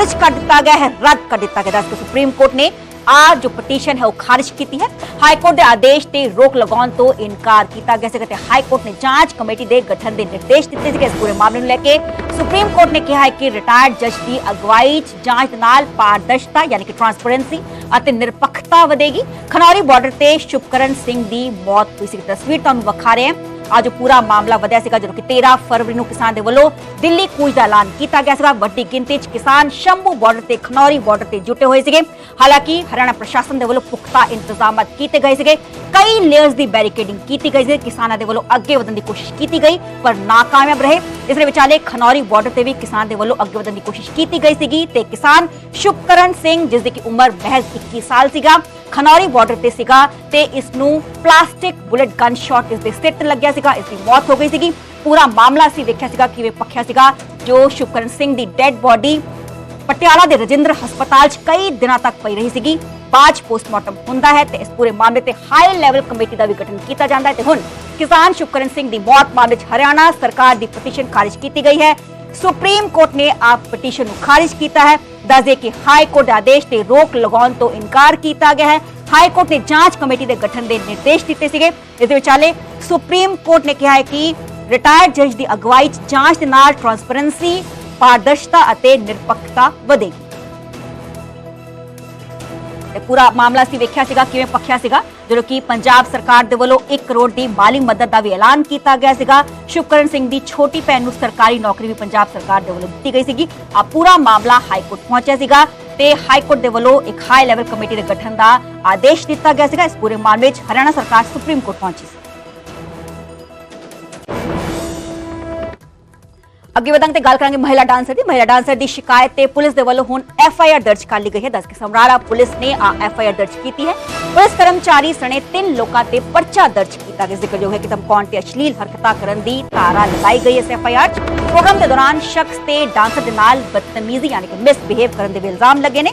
खारिज कर दिया गया है, रद्द कर दिया गया तो सुप्रीम कोर्ट ने आज जो पटीशन है वो खारिज की है हाईकोर्ट के आदेश से रोक लगाने तो इनकार किया गया कहते हाईकोर्ट ने जाँच कमेटी के गठन के निर्देश दिए थे इस पूरे मामले में लेके सुप्रीम कोर्ट ने कहा है कि रिटायर्ड जज की अगुवाई जाँच नाल पारदर्शिता यानी कि ट्रांसपेरेंसी और निरपक्षता ਵਧੇਗੀ खनौरी बॉर्डर से शुभकरण सिंह तो की मौत। तो हुई ਸੀ ਤਸਵੀਰ ਤੁਹਾਨੂੰ विखा रहे हैं। ਅੱਜ ਪੂਰਾ ਮਾਮਲਾ ਵਧਿਆ ਸੀਗਾ ਜਦੋਂ ਕਿ 13 ਫਰਵਰੀ ਨੂੰ ਕਿਸਾਨ ਦੇ ਵੱਲੋਂ ਦਿੱਲੀ ਕੂਚ ਦਾ ਐਲਾਨ ਕੀਤਾ ਗਿਆ ਸੀਗਾ। ਵੱਡੀ ਗਿਣਤੀ 'ਚ ਕਿਸਾਨ ਸ਼ੰਭੂ ਬਾਰਡਰ ਤੇ, ਖਨੌਰੀ ਬਾਰਡਰ ਤੇ ਜੁਟੇ ਹੋਏ ਸੀਗੇ। ਹਾਲਾਂਕਿ ਹਰਿਆਣਾ ਪ੍ਰਸ਼ਾਸਨ ਦੇ ਵੱਲੋਂ ਪੁਖਤਾ ਇੰਤਜ਼ਾਮਾਤ ਕੀਤੇ ਗਏ ਸੀਗੇ। ਕਈ ਲੇਅਰਸ ਦੀ ਬੈਰੀਕੇਡਿੰਗ ਕੀਤੀ ਗਈ ਸੀ। ਕਿਸਾਨਾਂ ਦੇ ਵੱਲੋਂ ਅੱਗੇ ਵਧਣ ਦੀ ਕੋਸ਼ਿਸ਼ ਕੀਤੀ ਗਈ, ਪਰ ਨਾਕਾਮਯਾਬ ਰਹੇ। ਇਸ ਦੇ ਵਿਚਾਲੇ ਖਨੌਰੀ ਬਾਰਡਰ ਤੇ ਵੀ ਕਿਸਾਨ ਦੇ ਵੱਲੋਂ ਅੱਗੇ ਵਧਣ ਦੀ ਕੋਸ਼ਿਸ਼ ਕੀਤੀ ਗਈ ਸੀਗੀ ਤੇ ਕਿਸਾਨ ਸ਼ੁਭਕਰਨ ਸਿੰਘ ਜਿਸ ਦੀ ਕਿ ਉਮਰ ਮਹਿਜ਼ 21 ਸਾਲ ਸੀਗਾ ਖਨੌਰੀ ਬਾਰਡਰ ਤੇ ਸੀਗਾ ਤੇ ਇਸ ਨੂੰ ਪਲਾਸਟਿਕ ਬੁਲੇਟ ਗਨ ਸ਼ਾਟ ਇਸ ਦੇ ਸਿਰ ਤੇ ਲੱਗਿਆ ਸੀਗਾ, ਇਸ ਦੀ ਮੌਤ ਹੋ ਗਈ ਸੀਗੀ। ਪੂਰਾ ਮਾਮਲਾ ਸੀ ਵੇਖਿਆ ਸੀਗਾ, ਕਿਵੇਂ ਪੱਖਿਆ ਸੀਗਾ। ਜੋ ਸ਼ੁਭਕਰਨ ਸਿੰਘ ਦੀ ਡੈੱਡ ਬਾਡੀ ਪਟਿਆਲਾ ਦੇ ਰਜਿੰਦਰ ਹਸਪਤਾਲ 'ਚ ਕਈ ਦਿਨਾਂ ਤੱਕ ਪਈ ਰਹੀ ਸੀਗੀ। ਬਾਅਦ 'ਚ ਪੋਸਟਮਾਰਟਮ ਹੁੰਦਾ ਹੈ ਤੇ ਇਸ ਪੂਰੇ ਮਾਮਲੇ ਤੇ ਹਾਈ ਲੈਵਲ ਕਮੇਟੀ ਦਾ ਵੀ ਗਠਨ ਕੀਤਾ ਜਾਂਦਾ ਹੈ ਤੇ ਹੁਣ ਕਿਸਾਨ ਸ਼ੁਕਰਨ ਸਿੰਘ ਦੀ ਮੌਤ ਮਾਮਲੇ 'ਚ ਹਰਿਆਣਾ ਸਰਕਾਰ ਦੀ ਪਟੀਸ਼ਨ ਖਾਰਿਜ ਕੀਤੀ ਗਈ ਹੈ। ਸੁਪਰੀਮ ਕੋਰਟ ਨੇ ਆਪ ਪਟੀਸ਼ਨ ਨੂੰ ਖਾਰਿਜ ਕੀਤਾ ਹੈ। ਦੱਸਦੇ ਕਿ ਹਾਈ ਕੋਰਟ ਆਦੇਸ਼ ਤੇ ਰੋਕ ਲਗਾਉਣ ਤੋਂ ਇਨਕਾਰ ਕੀਤਾ ਗਿਆ ਹੈ। ਹਾਈ ਕੋਰਟ ਨੇ ਜਾਂਚ ਕਮੇਟੀ ਦੇ ਗਠਨ ਦੇ ਨਿਰਦੇਸ਼ ਦਿੱਤੇ ਸੀਗੇ। ਇਸ ਦੇ ਵਿਚਾਲੇ ਸੁਪਰੀਮ ਕੋਰਟ ਨੇ ਕਿਹਾ ਹੈ ਕਿ ਰਿਟਾਇਰਡ ਜੱਜ ਦੀ ਅਗਵਾਈ 'ਚ ਜਾਂਚ ਦੇ ਨਾਲ ਟਰਾਂਸਪੇਰੈਂਸੀ ਪਾਰਦਰਸ਼ਤਾ ਅਤੇ ਨਿਰਪੱਖਤਾ ਵਧੇਗੀ। ਤੇ ਪੂਰਾ ਮਾਮਲਾ ਸੀ ਵੇਖਿਆ ਸੀਗਾ, ਕਿਵੇਂ ਪੱਖਿਆ ਸੀਗਾ, ਜਦੋਂ ਕਿ ਪੰਜਾਬ ਸਰਕਾਰ ਦੇ ਵੱਲੋਂ 1 ਕਰੋੜ ਦੀ ਮਾਲੀ ਮਦਦ ਦਾ ਵੀ ਐਲਾਨ ਕੀਤਾ ਗਿਆ ਸੀਗਾ। ਸ਼ੁਕਰਨ ਸਿੰਘ ਦੀ ਛੋਟੀ ਭੈਣ ਨੂੰ ਸਰਕਾਰੀ ਨੌਕਰੀ ਵੀ ਪੰਜਾਬ ਸਰਕਾਰ ਦੇ ਵੱਲੋਂ ਦਿੱਤੀ ਗਈ ਸੀਗੀ। ਆ ਪੂਰਾ ਮਾਮਲਾ ਹਾਈ ਕੋਰਟ ਪਹੁੰਚਿਆ ਸੀਗਾ ਤੇ ਹਾਈ ਕੋਰਟ ਦੇ ਵੱਲੋਂ ਇੱਕ ਹਾਈ ਲੈਵਲ ਕਮੇਟੀ ਦੇ ਗਠਨ ਦਾ ਆਦੇਸ਼ ਦਿੱਤਾ ਗਿਆ ਸੀਗਾ। ਇਸ ਪੂਰੇ ਮਾਮਲੇ 'ਚ ਹਰਿਆਣਾ ਸਰਕਾਰ ਸੁਪਰੀਮ ਕੋਰਟ ਪਹੁੰਚੀ ਸੀ। ਅੱਗੇ ਵਧਾਂਗੇ ਤੇ ਗੱਲ ਕਰਾਂਗੇ ਮਹਿਲਾ ਡਾਂਸਰ ਦੀ ਮਹਿਲਾ ਡਾਂਸਰ ਦੀ ਸ਼ਿਕਾਇਤ ਤੇ ਪੁਲਿਸ ਦੇ ਵੱਲੋਂ ਹੁਣ ਐਫ ਆਈ ਆਰ ਦਰਜ ਕਰ ਲਈ ਗਈ ਹੈ ਦੱਸ ਕੇ ਸਮਰਾਲਾ ਪੁਲਿਸ ਨੇ ਆ ਐਫ ਆਈ ਆਰ ਦਰਜ ਕੀਤੀ ਹੈ ਪੁਲਿਸ ਕਰਮਚਾਰੀ ਸਣੇ ਤਿੰਨ ਲੋਕਾਂ ਤੇ ਪਰਚਾ ਦਰਜ ਕੀਤਾ ਗਿਆ ਜ਼ਿਕਰਯੋਗ ਹੈ ਕਿ ਧਮਕਾਉਣ ਤੇ ਅਸ਼ਲੀਲ ਹਰਕਤਾਂ ਕਰਨ ਦੀ ਧਾਰਾ ਲਗਾਈ ਗਈ ਹੈ ਐਫ ਆਈ ਆਰ ਚ ਪ੍ਰੋਗਰਾਮ ਦੇ ਦੌਰਾਨ ਸ਼ਖਸ ਤੇ ਡਾਂਸਰ ਦੇ ਨਾਲ ਬਦਤਮੀਜ਼ੀ ਯਾਨੀ ਕਿ ਮਿਸਬਿਹੇਵ ਕਰਨ ਦੇ ਵੀ ਇਲਜ਼ਾਮ ਲੱਗੇ ਨੇ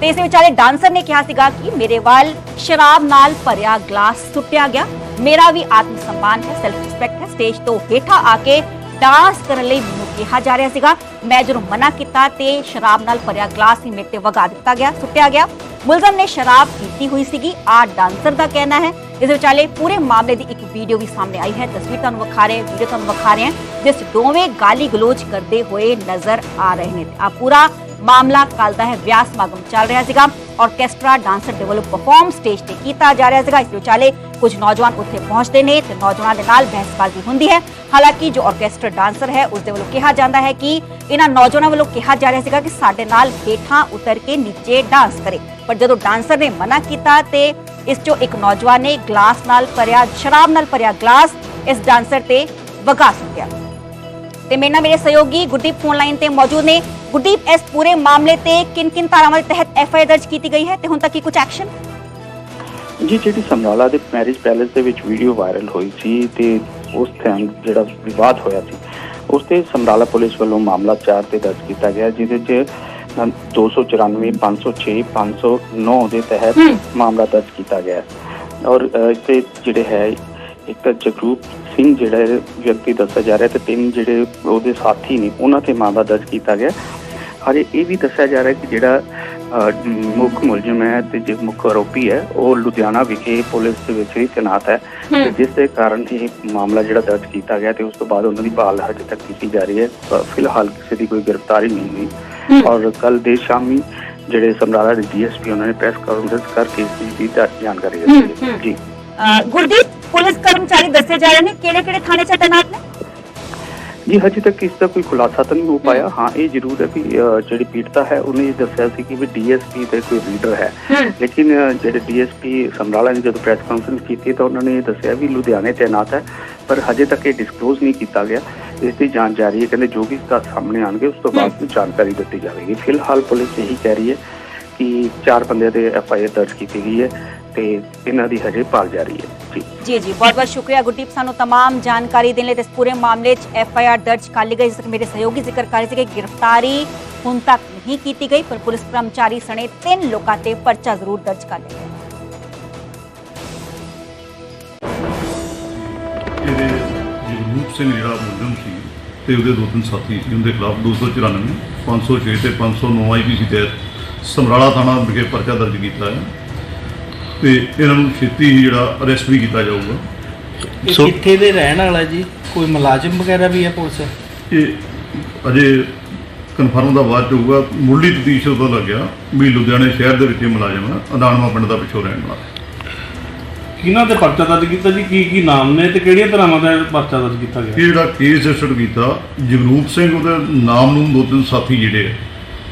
ਤੇ ਇਸ ਦੇ ਵਿਚਾਲੇ ਡਾਂਸਰ ਨੇ ਕਿਹਾ ਸੀਗਾ ਕਿ ਮੇਰੇ ਵੱਲ ਸ਼ਰਾਬ ਨਾਲ ਭਰਿਆ ਗਲਾਸ ਸੁੱਟਿਆ ਗਿਆ ਮੇਰਾ ਵੀ ਆਤਮ ਸਨਮਾਨ ਹੈ ਸੈਲਫ ਰਿਸਪੈਕਟ ਹੈ ਸਟੇਜ ਤੋਂ ਹੇਠਾਂ ਆ ਕੇ ਡਾਂਸ ਕਰਨ ਲਈ ਮੈਨੂੰ ਕਿਹਾ ਜਾ ਰਿਹਾ ਸੀਗਾ। ਮੈਂ ਜਦੋਂ ਮਨਾ ਕੀਤਾ ਤੇ ਸ਼ਰਾਬ ਨਾਲ ਭਰਿਆ ਗਲਾਸ ਹੀ ਮੇਰੇ ਤੇ ਵਗਾ ਦਿੱਤਾ ਗਿਆ, ਸੁੱਟਿਆ ਗਿਆ। ਮੁਲਜ਼ਮ ਨੇ ਸ਼ਰਾਬ ਪੀਤੀ ਹੋਈ ਸੀਗੀ ਆ ਡਾਂਸਰ ਦਾ ਕਹਿਣਾ ਹੈ। ਇਸ ਵਿਚਾਲੇ ਪੂਰੇ ਮਾਮਲੇ ਦੀ ਇੱਕ ਵੀਡੀਓ ਵੀ ਸਾਹਮਣੇ ਆਈ ਹੈ। ਤਸਵੀਰ ਤੁਹਾਨੂੰ ਵਿਖਾ ਰਹੇ, ਵੀਡੀਓ ਤੁਹਾਨੂੰ ਵਿਖਾ ਰਹੇ ਹਾਂ, ਜਿਸ ਦੋਵੇਂ ਗਾਲੀ ਗਲੋਚ ਕਰਦੇ ਹੋਏ ਨਜ਼ਰ ਆ ਰਹੇ ਨੇ। ਆ ਪੂਰਾ ਮਾਮਲਾ ਕੱਲ ਦਾ ਹੈ ਵਿਆਹ ਸਮਾਗਮ ਚੱਲ ਰਿਹਾ ਸੀਗਾ। ਆਰਕੈਸਟਰਾ ਡਾਂਸਰ ਦੇ ਵੱਲੋਂ ਪਰਫਾਰਮ ਸਟੇਜ ਤੇ ਕੀਤਾ ਜਾ ਰਿਹਾ ਸੀਗਾ। ਇਸ ਵਿਚਾਲੇ ਕੁਝ ਨੌਜਵਾਨ ਉੱਥੇ ਪਹੁੰਚਦੇ ਨੇ ਤੇ ਨੌਜਵਾਨਾਂ ਦੇ ਨਾਲ ਬਹਿਸਬਾਜ਼ੀ ਹੁੰਦੀ ਹੈ। ਹਾਲਾਂਕਿ ਜੋ ਆਰਕੈਸਟਰਾ ਡਾਂਸਰ ਹੈ ਉਸ ਦੇ ਵੱਲੋਂ ਕਿਹਾ ਜਾਂਦਾ ਹੈ ਕਿ ਇਹਨਾਂ ਨੌਜਵਾਨਾਂ ਵੱਲੋਂ ਕਿਹਾ ਜਾ ਰਿਹਾ ਸੀਗਾ ਕਿ ਸਾਡੇ ਨਾਲ ਹੇਠਾਂ ਉਤਰ ਕੇ ਨੀਚੇ ਡਾਂਸ ਕਰੇ। ਪਰ ਜਦੋਂ ਡਾਂਸਰ ਨੇ ਮਨਾ ਕੀਤਾ ਤੇ ਇਸ ਚੋਂ ਇੱਕ ਨੌਜਵਾਨ ਨੇ ਗਲਾਸ ਨਾਲ ਭਰਿਆ, ਸ਼ਰਾਬ ਨਾਲ ਭਰਿਆ ਗਲਾਸ ਇਸ ਡਾਂਸਰ ਤੇ ਵਗਾ ਸੁੱਟਿਆ। ਤੇ ਮੇਰੇ ਨਾਲ ਮੇਰੇ ਸਹਿਯੋਗੀ ਗੁਰਦੀਪ ਫੋਨ ਲਾਈਨ ਤੇ ਮੌਜੂਦ ਨੇ ਗੁਰਦੀਪ ਇਸ ਪੂਰੇ ਮਾਮਲੇ ਤੇ ਕਿਨ ਕਿਨ ਧਾਰਾਵਾਂ ਦੇ ਤਹਿਤ ਐਫ ਆਈ ਦਰਜ ਕੀਤੀ ਗਈ ਹੈ ਤੇ ਹੁਣ ਤੱਕ ਕੀ ਕੁਝ ਐਕਸ਼ਨ ਜੀ ਜਿਹੜੀ ਸਮਰਾਲਾ ਦੇ ਮੈਰਿਜ ਪੈਲੇਸ ਦੇ ਵਿੱਚ ਵੀਡੀਓ ਵਾਇਰਲ ਹੋਈ ਸੀ ਤੇ ਉਸ ਟਾਈਮ ਜਿਹੜਾ ਵਿਵਾਦ ਹੋਇਆ ਸੀ ਉਸ ਤੇ ਸਮਰਾਲਾ ਪੁਲਿਸ ਵੱਲੋਂ ਮਾਮਲਾ 4 ਤੇ ਦਰਜ ਕੀਤਾ ਗਿਆ ਜਿਹਦੇ 'ਚ ਅਮ, 294 506 509 ਦੇ ਤਹਿਤ। ਮਾਮਲਾ ਦਰਜ ਕੀਤਾ ਗਿਆ। ਔਰ ਇੱਥੇ ਜਿਹੜੇ ਹੈ ਇੱਕ ਤਾਂ ਜਗਰੂਪ ਸਿੰਘ ਜਿਹੜਾ ਵਿਅਕਤੀ ਦੱਸਿਆ ਜਾ ਰਿਹਾ ਤੇ ਤਿੰਨ ਜਿਹੜੇ ਉਹਦੇ ਸਾਥੀ ਨੇ ਉਹਨਾਂ ਤੇ ਮਾਮਲਾ ਦਰਜ ਕੀਤਾ ਗਿਆ। ਹਜੇ ਇਹ ਵੀ ਦੱਸਿਆ ਜਾ ਰਿਹਾ ਕਿ ਜਿਹੜਾ ਮੁੱਖ ਮੁਲਜ਼ਮ ਹੈ ਤੇ ਜੋ ਮੁੱਖ ਆਰੋਪੀ ਹੈ ਉਹ ਲੁਧਿਆਣਾ ਵਿਖੇ ਪੁਲਿਸ ਦੇ ਵਿੱਚ ਹੀ ਤੈਨਾਤ ਹੈ। ਜਿਸ ਦੇ ਕਾਰਨ ਇਹ ਮਾਮਲਾ ਜਿਹੜਾ ਦਰਜ ਕੀਤਾ ਗਿਆ ਤੇ ਉਸ ਤੋਂ ਬਾਅਦ ਉਹਨਾਂ ਦੀ ਭਾਲ ਹਜੇ ਤੱਕ ਕੀਤੀ ਜਾ ਰਹੀ ਹੈ। ਫਿਲਹਾਲ ਕਿਸੇ ਦੀ ਕੋਈ ਗ੍ਰਿਫਤਾਰੀ ਨਹੀਂ ਹੋਈ। ਔਰ ਕੱਲ ਦੇਰ ਸ਼ਾਮੀ ਜਿਹੜੇ ਸਮਰਾਲਾ ਦੇ ਡੀਐਸਪੀ ਉਹਨਾਂ ਨੇ ਪ੍ਰੈਸ ਕਾਨਫਰੰਸ ਕਰਕੇ ਇਸ ਦੀ ਜਾਣਕਾਰੀ ਦਿੱਤੀ। ਜੀ। ਗੁਰਦੀਪ? ਪੁਲਿਸ ਕਰਮਚਾਰੀ ਦੱਸੇ ਜਾ ਰਹੇ ਨੇ ਕਿਹੜੇ ਕਿਹੜੇ ਥਾਣੇ 'ਚ ਤੈਨਾਤ ਨੇ? ਜੀ ਹਜੇ ਤੱਕ ਇਸ ਦਾ ਕੋਈ ਖੁਲਾਸਾ ਤਾਂ ਨਹੀਂ ਹੋ ਪਾਇਆ। ਹਾਂ। ਇਹ ਜ਼ਰੂਰ ਹੈ ਕਿ ਜਿਹੜੀ ਪੀੜਤਾ ਹੈ ਉਹਨੇ ਇਹ ਦੱਸਿਆ ਸੀ ਕਿ ਵੀ ਡੀਐਸਪੀ ਦਾ ਕੋਈ ਲੀਡਰ ਹੈ। ਲੇਕਿਨ ਜਿਹੜੇ ਡੀਐਸਪੀ ਸਮਰਾਲਾ ਨੇ ਜਦੋਂ ਪ੍ਰੈਸ ਕਾਨਫਰੰਸ ਕੀਤੀ ਤਾਂ ਉਹਨਾਂ ਨੇ ਇਹ ਦੱਸਿਆ ਵੀ ਲੁਧਿਆਣੇ ਤੈਨਾਤ ਹੈ ਪਰ ਹਜੇ ਤੱਕ ਇਹ ਡਿਸਕਲੋਜ਼ ਨਹੀਂ ਕੀਤਾ ਗਿਆ। ਇਸ ਦੀ ਜਾਂਚ ਜਾਰੀ ਹੈ। ਕਹਿੰਦੇ ਜੋ ਵੀ ਦਾ ਸਾਹਮਣੇ ਆਣਗੇ ਉਸ ਤੋਂ ਬਾਅਦ ਜਾਣਕਾਰੀ ਦਿੱਤੀ ਜਾਵੇਗੀ। ਫਿਲਹਾਲ ਪੁਲਿਸ ਇਹੀ ਕਹਿ ਰਹੀ ਹੈ ਕਿ ਚਾਰ ਬੰਦਿਆਂ ਤੇ ਐਫ ਆਈ ਆਰ ਦਰਜ ਕੀਤੀ ਗਈ ਹੈ। ਤੇ ਇਹਨਾਂ ਦੀ ਹਜੇ ਭਾਲ ਜਾਰੀ ਹੈ ਜੀ ਜੀ ਜੀ ਬਹੁਤ ਬਹੁਤ ਸ਼ੁਕਰੀਆ ਗੁਰਦੀਪ ਸਾਨੂੰ तमाम ਜਾਣਕਾਰੀ ਦੇਣ ਲਈ ਤੇ ਇਸ ਪੂਰੇ ਮਾਮਲੇ 'ਚ ਐਫ ਆਈ ਆਰ ਦਰਜ ਕਰ ਲਈ ਗਈ ਜਿਸ ਤੱਕ ਮੇਰੇ ਸਹਿਯੋਗੀ ਜ਼ਿਕਰ ਕਰ ਰਹੇ ਸੀ ਕਿ ਗ੍ਰਿਫਤਾਰੀ ਹੁਣ ਤੱਕ ਨਹੀਂ ਕੀਤੀ ਗਈ ਪਰ ਪੁਲਿਸ ਕਰਮਚਾਰੀ ਸਣੇ ਤਿੰਨ ਲੋਕਾਂ ਤੇ ਪਰਚਾ ਜ਼ਰੂਰ ਦਰਜ ਕਰ ਲਿਆ ਗਿਆ ਇਹਦੇ ਜਗਰੂਪ ਸਿੰਘ ਜਿਹੜਾ ਮੁਲਜ਼ਮ ਸੀ ਤੇ ਉਹਦੇ ਦੋ ਤਿੰਨ ਸਾਥੀ ਸੀ ਉਹਦੇ ਖਿਲਾਫ 294 506 ਤੇ 509 ਆਈਪੀਸੀ ਤਹਿਤ ਸਮਰਾਲਾ ਥਾਣਾ ਵਿਖੇ ਪਰਚਾ ਦਰਜ ਕੀਤਾ ਹੈ ਤੇ ਇਹਨਾਂ ਨੂੰ ਛੇਤੀ ਹੀ ਜਿਹੜਾ ਅਰੈਸਟ ਵੀ ਕੀਤਾ ਜਾਊਗਾ। ਇਹ ਸੋ- ਕਿੱਥੇ ਦੇ ਰਹਿਣ ਵਾਲਾ ਜੀ? ਕੋਈ ਮੁਲਾਜ਼ਮ ਵਗੈਰਾ ਵੀ ਹੈ ਪੁਲਿਸ? ਇਹ ਅਜੇ ਕਨਫਰਮ ਦਾ ਬਾਅਦ ਚ ਹੋਊਗਾ। ਮੁੱਢਲੀ ਤਫਤੀਸ਼ ਉਦੋਂ ਲੱਗਿਆ ਵੀ ਲੁਧਿਆਣੇ ਸ਼ਹਿਰ ਦੇ ਵਿੱਚ ਇਹ ਮੁਲਾਜ਼ਮ ਹੈ ਅਦਾਨਵਾ ਪਿੰਡ ਦਾ ਪਿੱਛੋਂ ਰਹਿਣ ਵਾਲਾ। ਕਿਹਨਾਂ ਤੇ ਪਰਚਾ ਦਰਜ ਕੀਤਾ ਜੀ? ਕੀ ਕੀ ਨਾਮ ਨੇ ਤੇ ਕਿਹੜੀਆਂ ਤਰ੍ਹਾਂ ਦਾ ਪਰਚਾ ਦਰਜ ਕੀਤਾ ਗਿਆ? ਇਹ ਜਿਹੜਾ ਕੇਸ ਰਜਿਸਟਰ ਕੀਤਾ ਜਗਰੂਪ ਸਿੰਘ ਉਹਦੇ ਨਾਮ ਨੂੰ ਦੋ ਤਿੰਨ ਸਾਥੀ ਜਿਹੜੇ ਆ,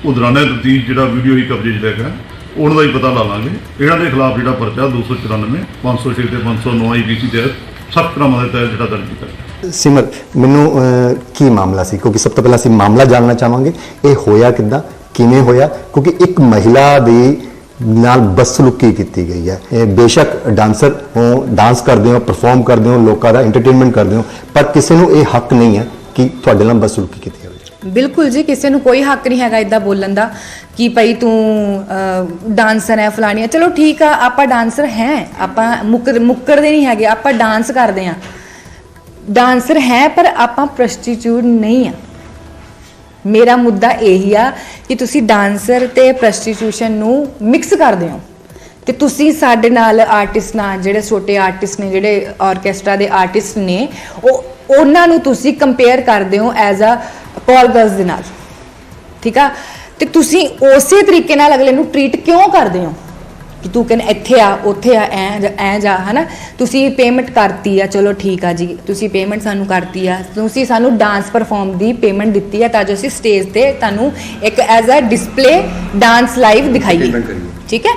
ਉਹ ਦੌਰਾਨੇ ਤਫਤੀਸ਼ ਜਿਹੜਾ ਵੀਡੀਓ ਹੀ ਕਬਜ਼ੇ 'ਚ ਲੈ ਗਿਆ ਉਹਨਾਂ ਦਾ ਹੀ ਪਤਾ ਲਾ ਲਾਂਗੇ। ਇਹਨਾਂ ਦੇ ਖਿਲਾਫ ਜਿਹੜਾ ਪਰਚਾ 294 506 ਤੇ 509 ਆਈਪੀਸੀ ਤਹਿਤ ਸਖਤ ਕਰਾਮਾਂ ਦੇ ਤਹਿਤ ਜਿਹੜਾ ਦਰਜ ਕੀਤਾ ਸਿਮਰ ਮੈਨੂੰ ਕੀ ਮਾਮਲਾ ਸੀ? ਕਿਉਂਕਿ ਸਭ ਤੋਂ ਪਹਿਲਾਂ ਅਸੀਂ ਮਾਮਲਾ ਜਾਣਨਾ ਚਾਹਾਂਗੇ। ਇਹ ਹੋਇਆ ਕਿੱਦਾਂ? ਕਿਵੇਂ ਹੋਇਆ? ਕਿਉਂਕਿ ਇੱਕ ਮਹਿਲਾ ਦੀ ਨਾਲ ਬਦਸਲੂਕੀ ਕੀਤੀ ਗਈ ਹੈ। ਇਹ ਬੇਸ਼ੱਕ ਡਾਂਸਰ ਹੋ, ਡਾਂਸ ਕਰਦੇ ਹੋ, ਪਰਫਾਰਮ ਕਰਦੇ ਹੋ, ਲੋਕਾਂ ਦਾ ਐਂਟਰਟੇਨਮੈਂਟ ਕਰਦੇ ਹੋ, ਪਰ ਕਿਸੇ ਨੂੰ ਇਹ ਹੱਕ ਨਹੀਂ ਹੈ ਕਿ ਤੁਹਾਡੇ ਨਾਲ ਬਦਸਲੂਕੀ ਕੀਤੀ ਬਿਲਕੁਲ ਜੀ, ਕਿਸੇ ਨੂੰ ਕੋਈ ਹੱਕ ਨਹੀਂ ਹੈਗਾ ਇਦਾਂ ਬੋਲਣ ਦਾ ਕਿ ਭਈ ਤੂੰ ਡਾਂਸਰ ਹੈ ਫਲਾਣੀ ਹੈ। ਚਲੋ ਠੀਕ ਆ, ਆਪਾਂ ਡਾਂਸਰ ਹੈ, ਆਪਾਂ ਮੁੱਕਰ ਮੁੱਕਰਦੇ ਨਹੀਂ ਹੈਗੇ, ਆਪਾਂ ਡਾਂਸ ਕਰਦੇ ਆ ਡਾਂਸਰ ਹੈ, ਪਰ ਆਪਾਂ ਪ੍ਰਸਟੀਟਿਊਟ ਨਹੀਂ ਆ ਮੇਰਾ ਮੁੱਦਾ ਇਹੀ ਆ ਕਿ ਤੁਸੀਂ ਡਾਂਸਰ ਤੇ ਪ੍ਰਸਟੀਟਿਊਸ਼ਨ ਨੂੰ ਮਿਕਸ ਕਰਦੇ ਹੋ। ਤੇ ਤੁਸੀਂ ਸਾਡੇ ਨਾਲ ਆਰਟਿਸਟ ਨਾਲ ਜਿਹੜੇ ਛੋਟੇ ਆਰਟਿਸਟ ਨੇ, ਜਿਹੜੇ ਆਰਕੈਸਟਰਾ ਦੇ ਆਰਟਿਸਟ ਨੇ, ਉਹ, ਉਹਨਾਂ ਨੂੰ ਤੁਸੀਂ ਕੰਪੇਅਰ ਕਰਦੇ ਹੋ ਐਜ਼ ਅ ਕਾਲ ਗਰਲਸ ਦੇ ਨਾਲ। ਠੀਕ ਆ? ਤੇ ਤੁਸੀਂ ਉਸੇ ਤਰੀਕੇ ਨਾਲ ਅਗਲੇ ਨੂੰ ਟਰੀਟ ਕਿਉਂ ਕਰਦੇ ਹੋ? ਕਿ ਤੂੰ ਕਹਿੰਦਾ ਇੱਥੇ ਆ ਉੱਥੇ ਆ ਐ ਐ ਜਾ ਹਨਾ? ਤੁਸੀਂ ਪੇਮੈਂਟ ਕਰਤੀ ਆ ਚਲੋ ਠੀਕ ਆ ਜੀ। ਤੁਸੀਂ ਪੇਮੈਂਟ ਸਾਨੂੰ ਕਰਤੀ ਆ। ਤੁਸੀਂ ਸਾਨੂੰ ਡਾਂਸ ਪਰਫਾਰਮ ਦੀ ਪੇਮੈਂਟ ਦਿੱਤੀ ਆ ਤਾਂ ਜੋ ਅਸੀਂ ਸਟੇਜ ਤੇ ਤੁਹਾਨੂੰ ਇੱਕ as a display dance live ਦਿਖਾਈਏ। ਠੀਕ ਹੈ?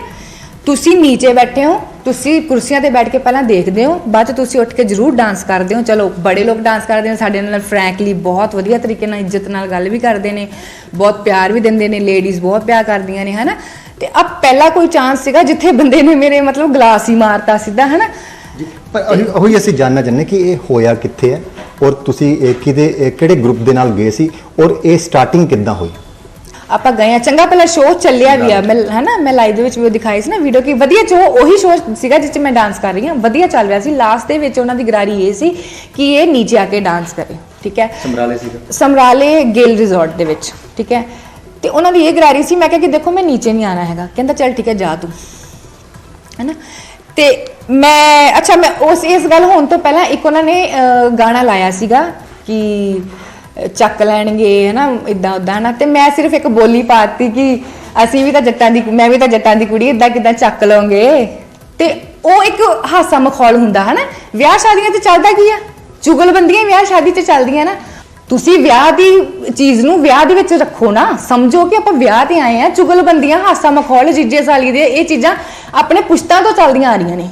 ਤੁਸੀਂ ਨੀਚੇ ਬੈਠੇ ਹੋ ਤੁਸੀਂ ਕੁਰਸੀਆਂ ਤੇ ਬੈਠ ਕੇ ਪਹਿਲਾਂ ਦੇਖਦੇ ਹੋ, ਬਾਅਦ ਚ ਤੁਸੀਂ ਉੱਠ ਕੇ ਜ਼ਰੂਰ ਡਾਂਸ ਕਰਦੇ ਹੋ। ਚਲੋ, ਬੜੇ ਲੋਕ ਡਾਂਸ ਕਰਦੇ ਨੇ, ਸਾਡੇ ਨਾਲ ਫਰੈਂਕਲੀ ਬਹੁਤ ਵਧੀਆ ਤਰੀਕੇ ਨਾਲ ਇੱਜ਼ਤ ਨਾਲ ਗੱਲ ਵੀ ਕਰਦੇ ਨੇ, ਬਹੁਤ ਪਿਆਰ ਵੀ ਦਿੰਦੇ ਨੇ ਲੇਡੀਜ਼ ਬਹੁਤ ਪਿਆਰ ਕਰਦੀਆਂ ਨੇ, ਹਨਾ? ਤੇ ਅਬ ਪਹਿਲਾ ਕੋਈ ਚਾਂਸ ਸੀਗਾ ਜਿੱਥੇ ਬੰਦੇ ਨੇ ਮੇਰੇ ਮਤਲਬ ਗਲਾਸ ਹੀ ਮਾਰਤਾ ਸਿੱਧਾ, ਹਨਾ? ਪਰ ਉਹੀ- ਅਸੀਂ ਜਾਣਨਾ ਚਾਹੁੰਦੇ ਕਿ ਇਹ ਹੋਇਆ ਕਿੱਥੇ ਹੈ? ਔਰ ਤੁਸੀਂ ਇਹ ਕਿਹਦੇ ਇਹ ਕਿਹੜੇ ਗਰੁੱਪ ਦੇ ਨਾਲ ਗਏ ਸੀ? ਔਰ ਇਹ ਸਟਾਰਟਿੰਗ ਕਿੱਦਾਂ ਹੋਈ? ਆਪਾਂ ਗਏ ਆ ਚੰਗਾ ਪਹਿਲਾ ਸ਼ੋਅ ਚੱਲਿਆ ਵੀ ਆ। ਮੈਂ ਹਨਾ ਮੈਂ ਲਾਈਵ ਦੇ ਵਿੱਚ ਵੀ ਉਹ ਦਿਖਾਈ ਸੀ ਨਾ ਵੀਡੀਓ ਕਿ ਵਧੀਆ ਜੋ ਉਹੀ ਸ਼ੋਅ ਸੀਗਾ ਜਿਸ 'ਚ ਮੈਂ ਡਾਂਸ ਕਰ ਰਹੀ ਹਾਂ। ਵਧੀਆ ਚੱਲ ਰਿਹਾ ਸੀ। ਲਾਸਟ ਦੇ ਵਿੱਚ ਉਹਨਾਂ ਦੀ ਗਰਾਰੀ ਇਹ ਸੀ ਕਿ ਇਹ ਨੀਚੇ ਆ ਕੇ ਡਾਂਸ ਕਰੇ। ਠੀਕ ਹੈ? ਸਮਰਾਲੇ ਸੀਗਾ। ਸਮਰਾਲੇ ਗਿਲ ਰਿਜ਼ੋਰਟ ਦੇ ਵਿੱਚ। ਠੀਕ ਹੈ? ਤੇ ਉਹਨਾਂ ਦੀ ਇਹ ਗਰਾਰੀ ਸੀ ਮੈਂ ਕਿਹਾ ਕਿ ਦੇਖੋ ਮੈਂ ਨੀਚੇ ਨਹੀਂ ਆਣਾ ਹੈਗਾ। ਕਹਿੰਦਾ ਚੱਲ ਠੀਕ ਹੈ ਜਾ ਤੂੰ। ਹੈਨਾ? ਤੇ ਮੈਂ ਅੱਛਾ ਮੈਂ ਉਸ ਇਸ ਗੱਲ ਹੋਣ ਤੋਂ ਪਹਿਲਾਂ ਇੱਕ ਉਹਨਾਂ ਨੇ ਗਾਣਾ ਲਾਇਆ ਸੀਗਾ ਕਿ ਚੱਕ ਲੈਣਗੇ, ਹੈਨਾ ਇਦਾਂ ਉਦਾਂ ਨਾ ਤੇ ਮੈਂ ਸਿਰਫ ਇੱਕ ਬੋਲੀ ਪਾਤੀ ਕਿ ਅਸੀਂ ਵੀ ਤਾਂ ਜੱਟਾਂ ਦੀ, ਮੈਂ ਵੀ ਤਾਂ ਜੱਟਾਂ ਦੀ ਕੁੜੀ ਇਦਾਂ ਕਿਦਾਂ ਚੱਕ ਲਵਾਂਗੇ। ਤੇ ਉਹ ਇੱਕ ਹਾਸਾ ਮਖੌਲ ਹੁੰਦਾ, ਹਨਾ। ਵਿਆਹ ਸ਼ਾਦੀਆਂ 'ਚ ਚੱਲਦਾ ਕੀ ਆ? ਚੁਗਲਬੰਦੀਆਂ ਵਿਆਹ ਸ਼ਾਦੀ 'ਚ ਚੱਲਦੀਆਂ ਨਾ। ਤੁਸੀਂ ਵਿਆਹ ਦੀ ਚੀਜ਼ ਨੂੰ ਵਿਆਹ ਦੇ ਵਿੱਚ ਰੱਖੋ ਨਾ। ਸਮਝੋ ਕਿ ਆਪਾਂ ਵਿਆਹ ਤੇ ਆਏ ਆ, ਚੁਗਲਬੰਦੀਆਂ, ਹਾਸਾ ਮਖੌਲ, ਜੀਜੇ ਸਾਲੀ ਦੇ ਇਹ ਚੀਜ਼ਾਂ ਆਪਣੇ ਪੁਸ਼ਤਾਂ ਤੋਂ ਚੱਲਦੀਆਂ ਆ ਰਹੀਆਂ ਨੇ।